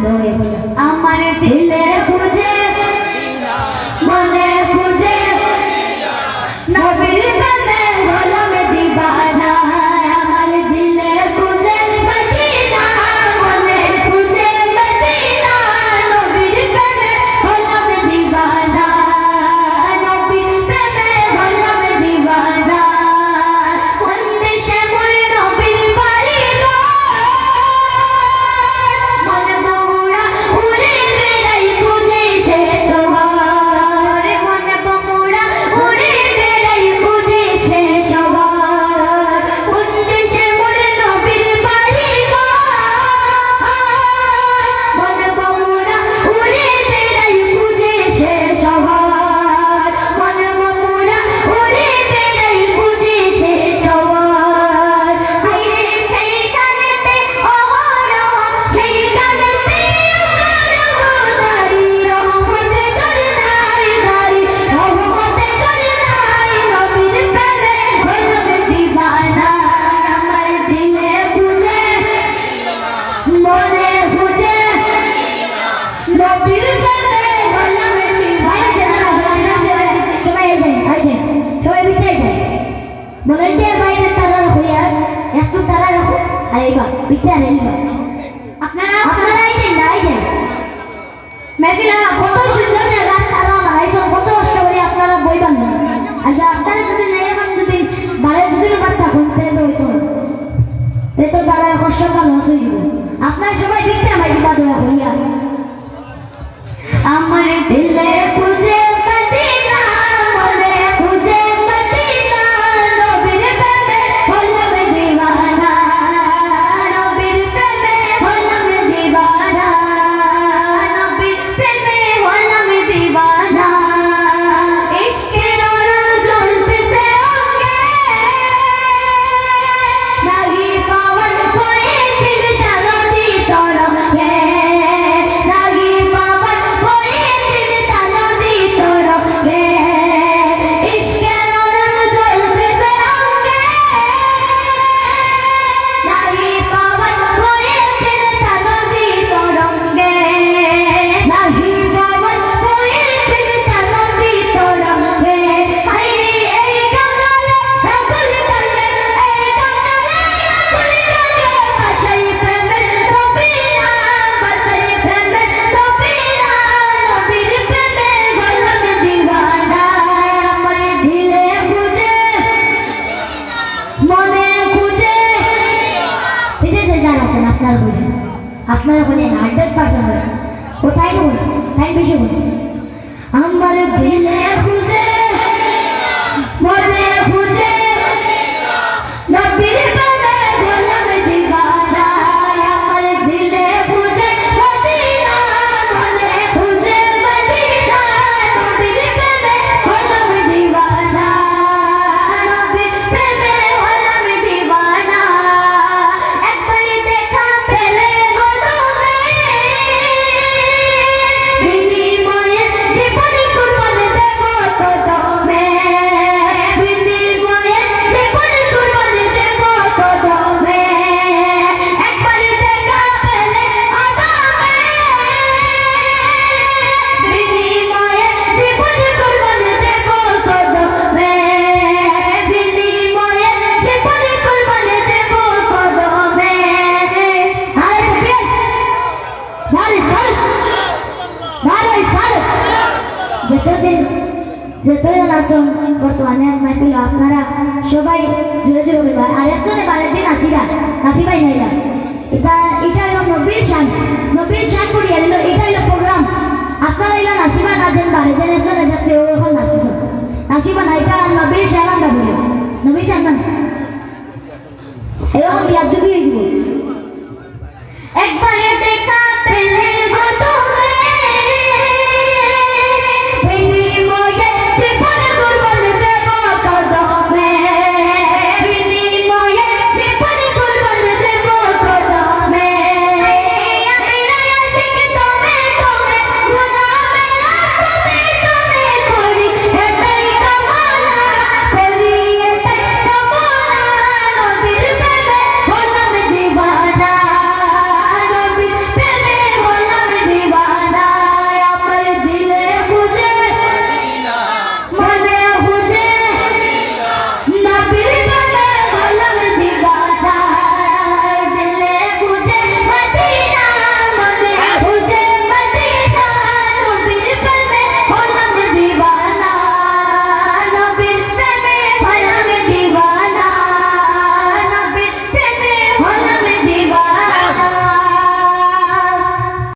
Gloria, gloria. Amanete. ரெண்டே பையனை தரான செய்ய எனக்கு தரான அலைவா விட்டா ரெண்டு আপনার হলেন আপনার হলেন হান্ড্রেড পার্সেন্ট হলেন কোথায় ভুল তাই বেশি ভুল আমার দিলে খুঁজে, মনে খুঁজে ভালোই ফল ভালোই ফল যতদিন যতই আসুন বর্তমানে মাইকেল আপনারা সবাই জোরে জোরে বলবেন। আর একজনে বারের দিন আসিরা আসিবাই নাইরা এটা এটা হলো নবীর শান। নবীর শান করিয়া দিল এটা হলো প্রোগ্রাম। আপনারা এলা নাচিবা না যেন বারে যেন একজনে যাচ্ছে ও এখন নাচিস নাচিবা না, এটা নবীর শান আমরা বলি। নবীর শান মানে? এরকম বিয়ার যুগি হয়ে দিব একবার